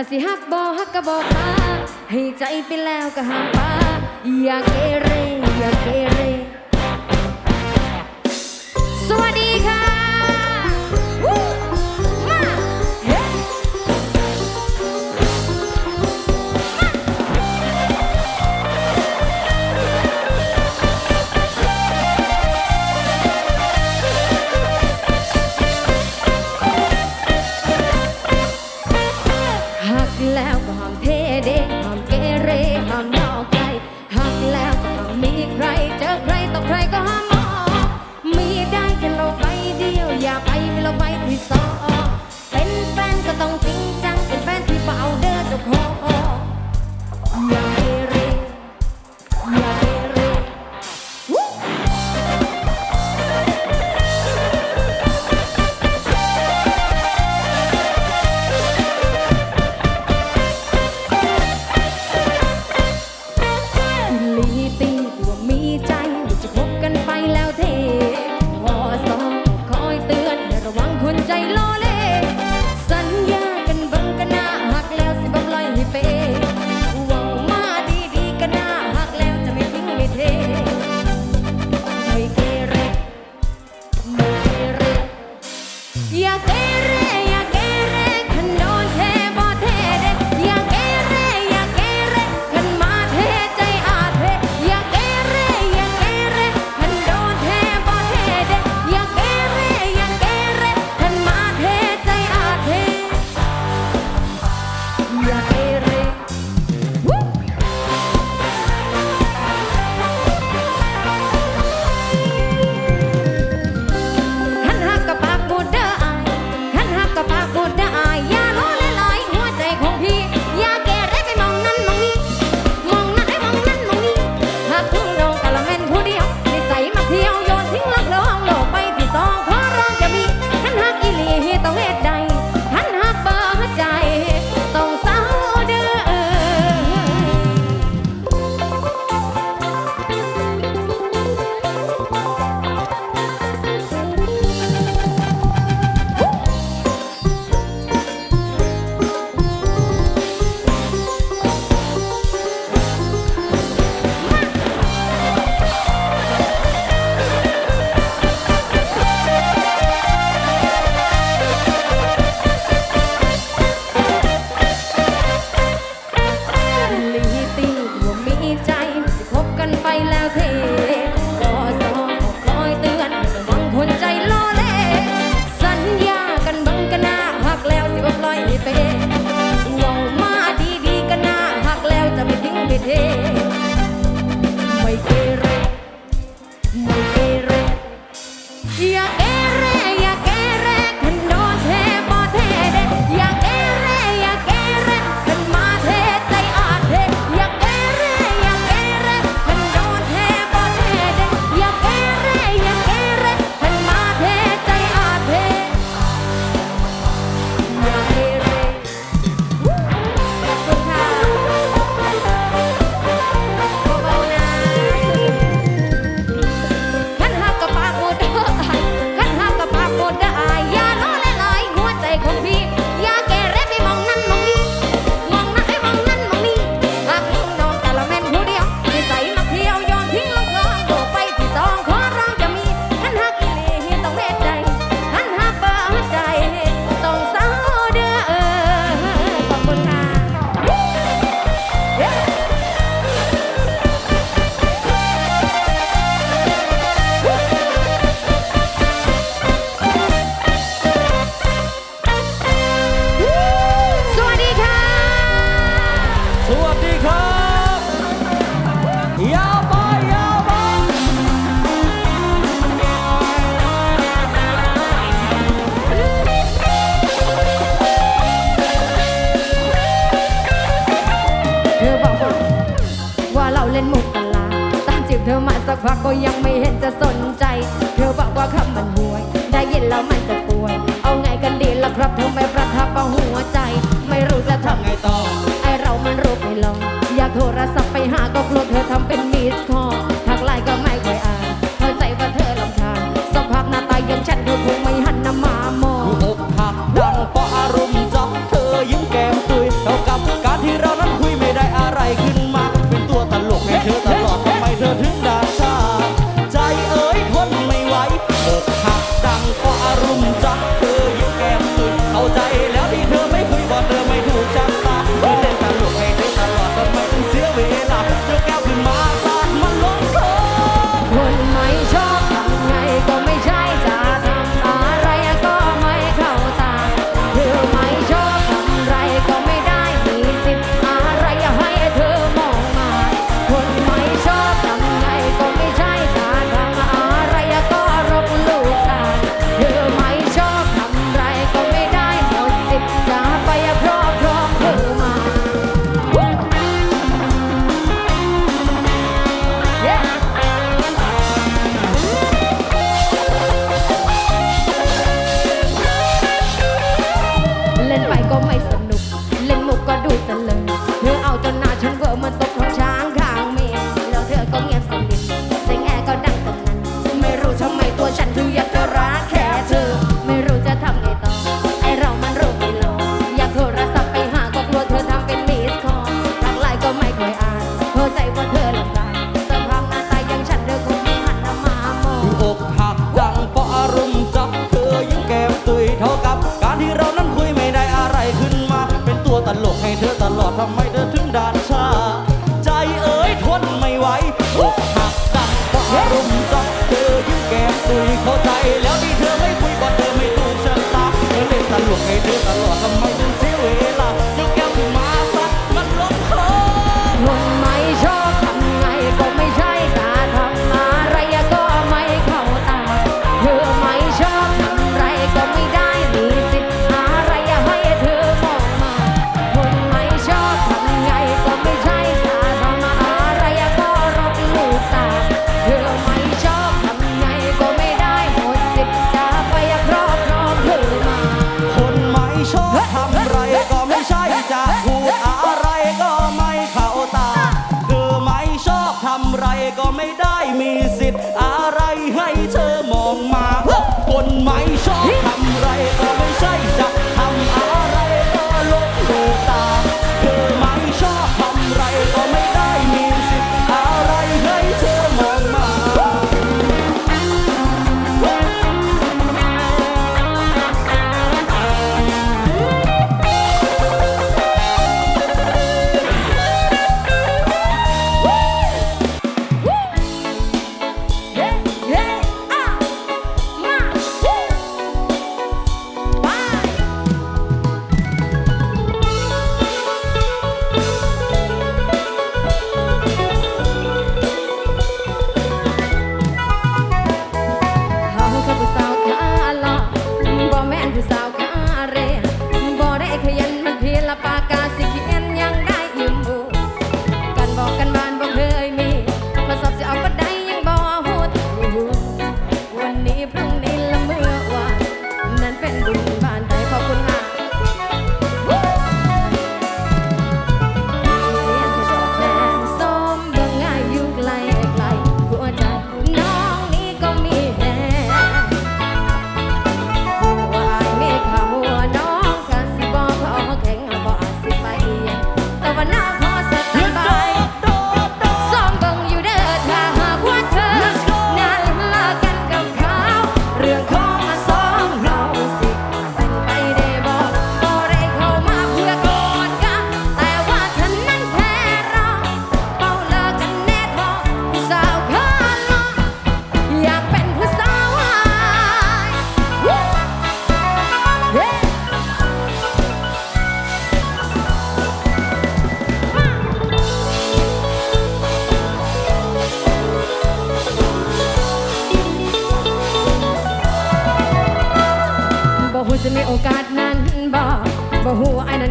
าสิฮักบอฮักก็บอกมาให้ใจไปแล้วก็ห้ามปาอย่าเกเรอย่าเกเร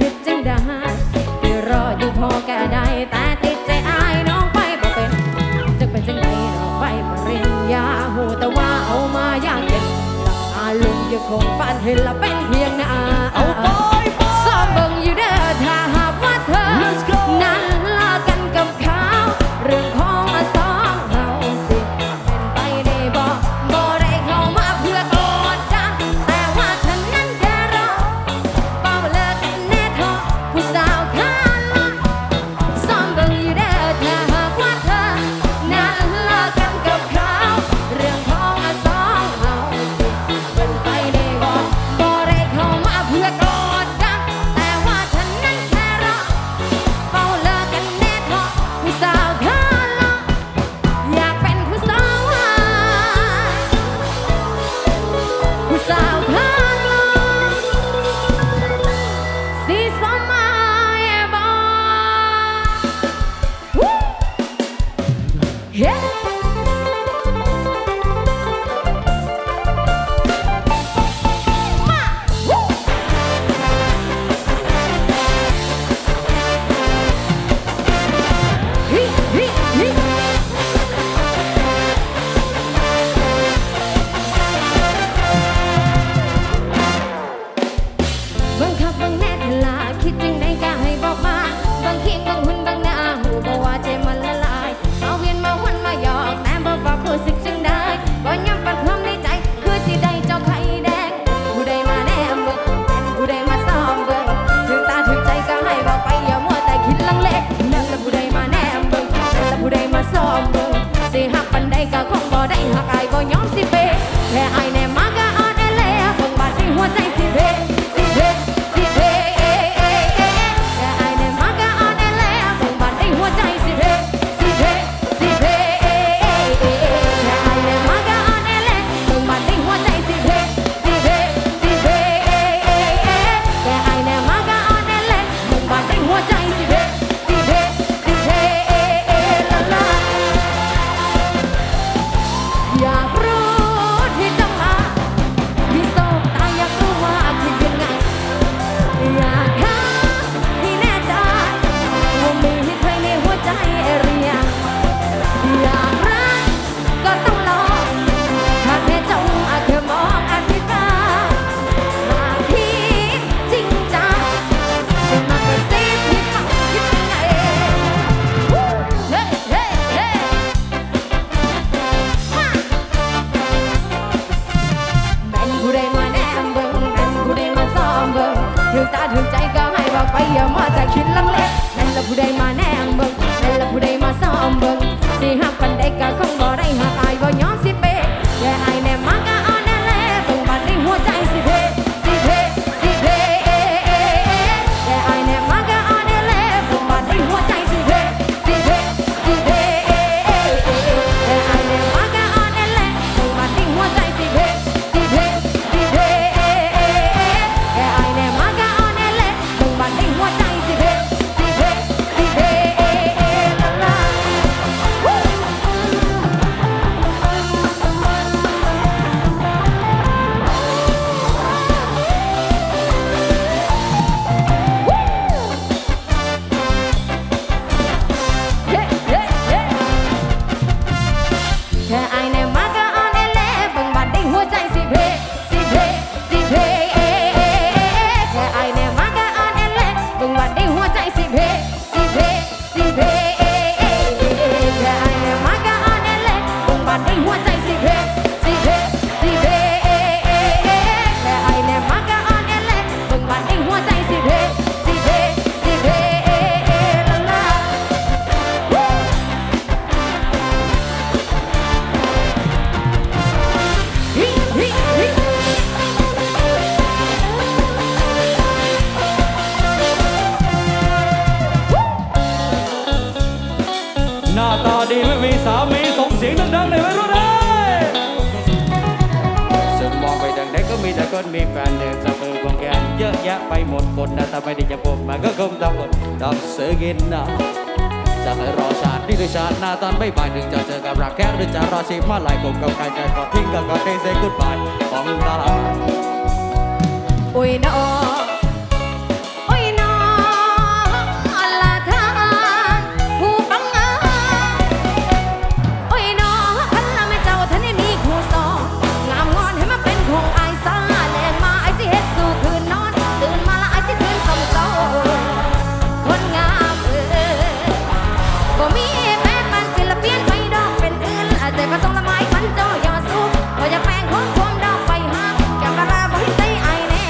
ผิดจังได้ที่รออยู่พอแก่ได้แต่ติดใจอายน้องไปบ่เป็นจะเป็นจังไดนอไปปริญญาหูแต่ว่าเอามายากเย็นหลับอาลุงยังคงฝันเห็นละเป็นเพียงหน้าเอาโต ส่งเสียงดังเลยไม่รู้ได้ส่วนมองไปทางไหนก็มีแต่คนมีแฟนเดินสะเบือวงแกนเยอะแยะไปหมดคนนะถ้าไม่ได้จะพบมันก็คงต้องอดต้องเสือกินนะจะให้รอชาตินี่คือชาติหน้าตอนไม่บ่ายถึงจะเจอกับรักแค่หรือจะรอชีพมาลายกบกับการใจก็ทิ้งกับก็เทเซกุดบายของตาโอ้ยนอโมีแฟนมันศิลปินไปดอกเป็นอื่นอาจจะมาต้องละไม้มันเจ้ายอสู้บ่อยากแปลงของความดอกไปหาแก้วกะลาบ่เห็นใจไอแน่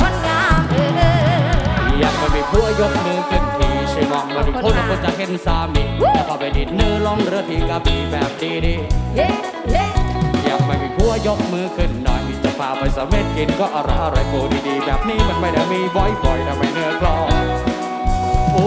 คนงามเอออยากมาเป็นผัวยกมือขึ้นทีใช่มองมาดิคนละคนจะเห็นสามีแล้วก็ไปดิดเนื้อลองเรือที่กะบีแบบดีดีๆเย้เย้อยากไม่มีผัวยกมือขึ้นหน่อยจะพาไปสะเม็ดกินก็อร่อยอร่อยปูดีๆแบบนี้มันไม่ได้มีบ่อยๆนะไมเนื้อกรอบโอ้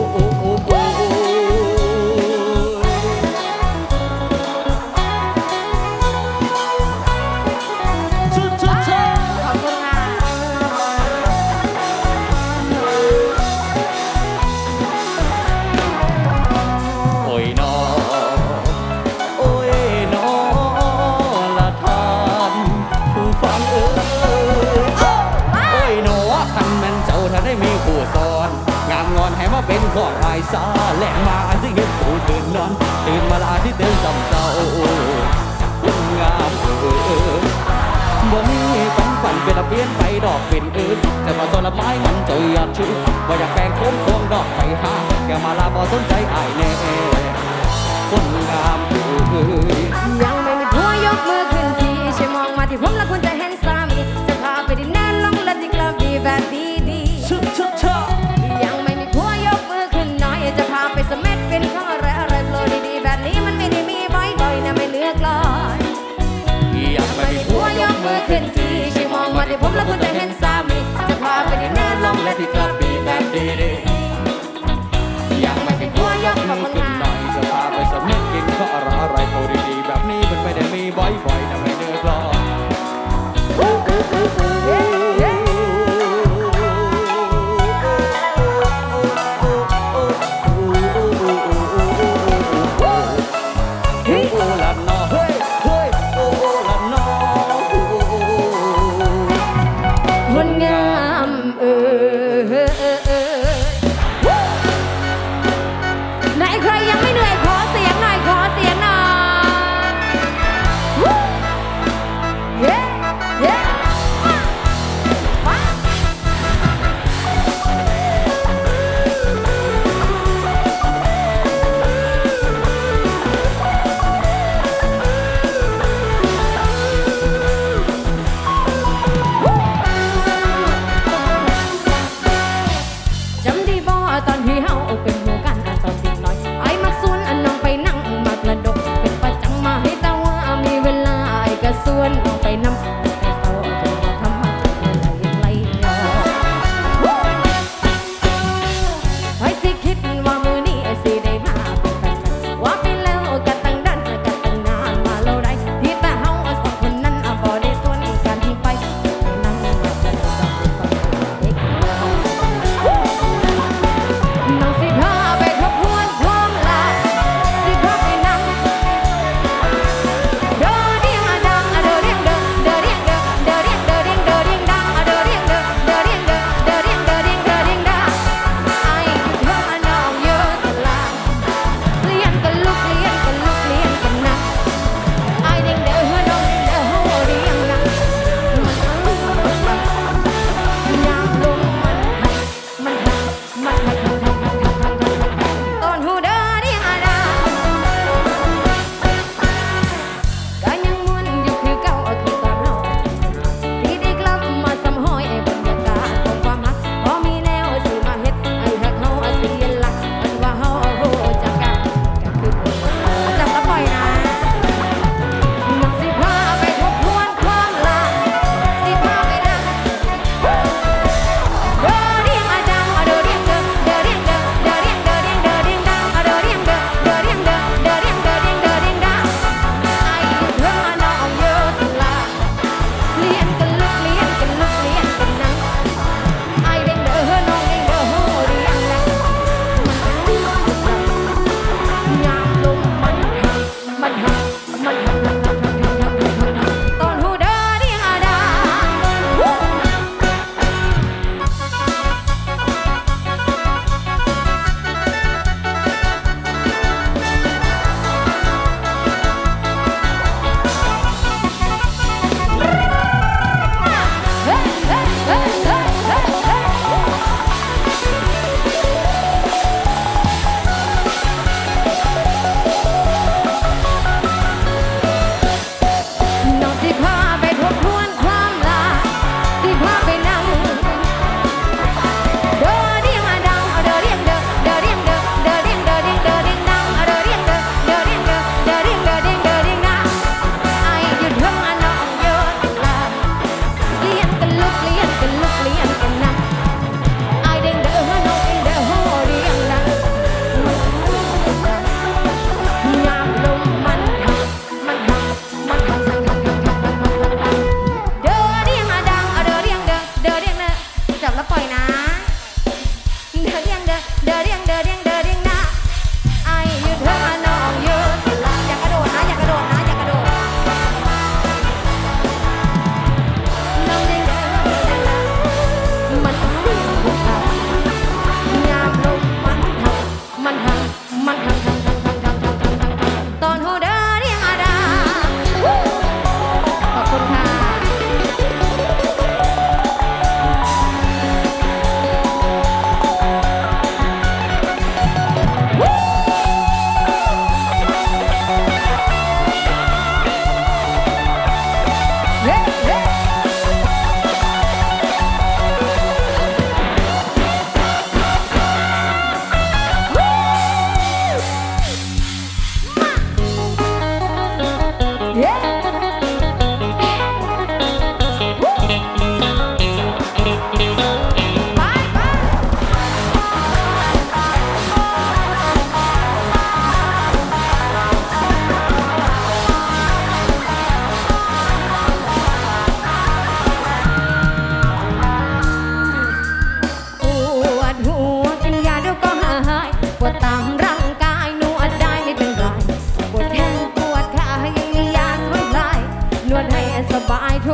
ให้มาเป็นองรายสาแหลงมาอันที่เห็นผู้ตื่นนอน ตื่นมาลาที่เตือนจำเจ้าคนงามเออบ่มีฝันฝันเป็นระเบียนไปดอกเป็นอื่นจะมาต้นละไม้มันจ้าอยากชื่อว่าอยากแปลงโค้งค้งดอกไปหาแกมาลาบ่สนใจอายแน่คนงามเออยังไม่มีผัวยกมือขึ้นทีช่มองมาที่ผมแล้วคุณจะเห็นสามีจะพาไปดินแน่นลงเล่นที่กลับดีแบบดี นของอะไรอะไรโปรดีๆ แบบนี้มันไม่ได้มีบ่อยๆนะไม่เลือกลอยอยากไปมีผัวยกมือขึ้นทีทีใช่มองมาที่ผมแล้วคุณจะเห็นสามีจะพาไปดินแน่ลงและที่กระบี่แบบดี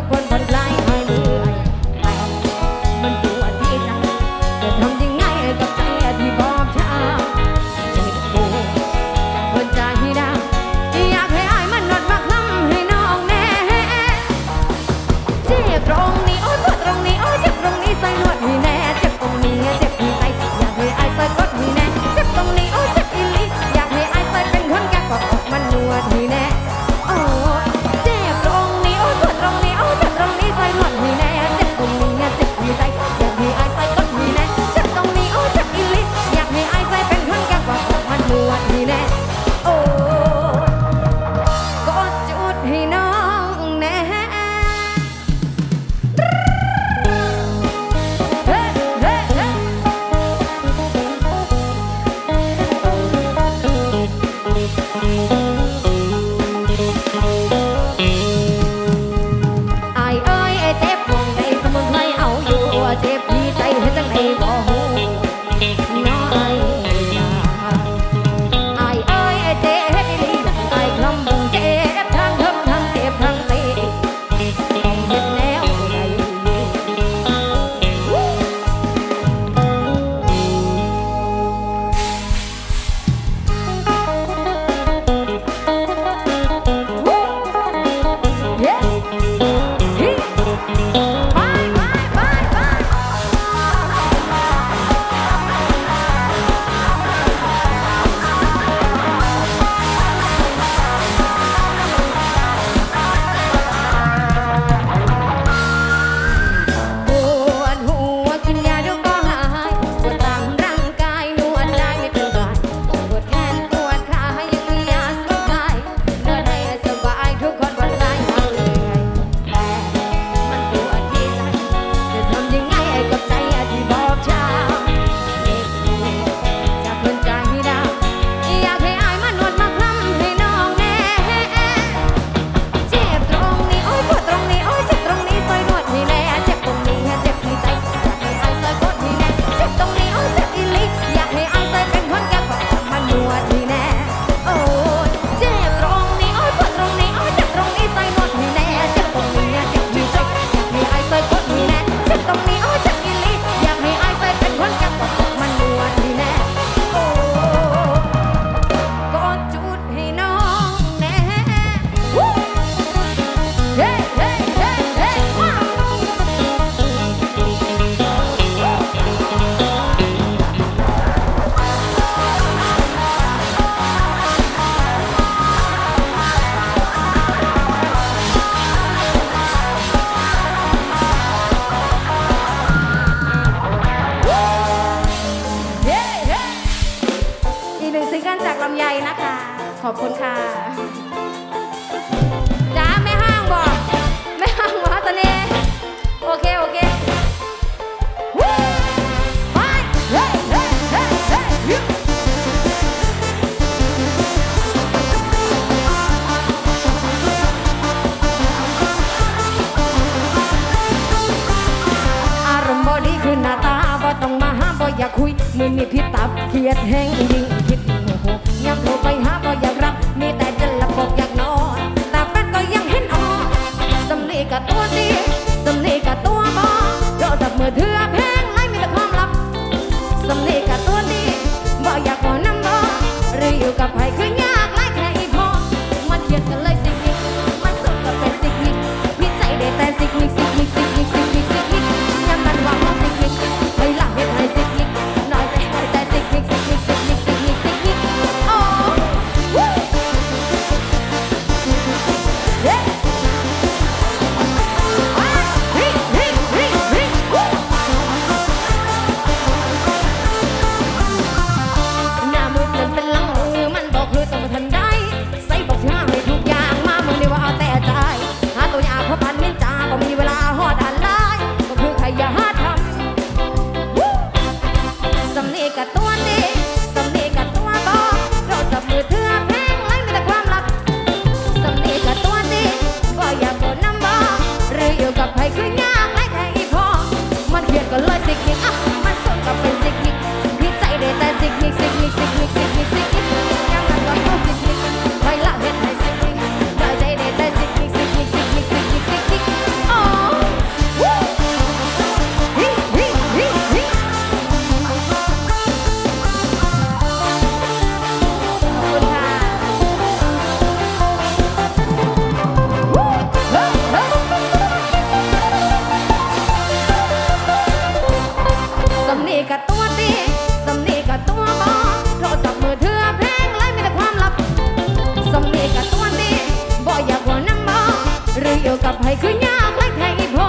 cuando ดแห่งยิ่ง กัตัวดีสมนีกัตัวบอโทรศัพท์มือเธอแพลงไรมีแต่ความลับสมนีกัตัวดีบออยากหัวนั่งมองหรืออยู่กับใครคือยากไรใครพอ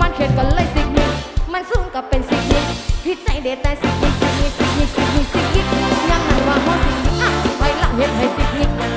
มันเข็ดกันเลยสิกนิดมันสูงก็เป็นสิกนิดพิจใจเด็ดแต่สิกนิดสิกนิดสิกนิดสิกนิดยังนั่งว่าหัวสิกนิดอะไปละเห็นให้สิกนิด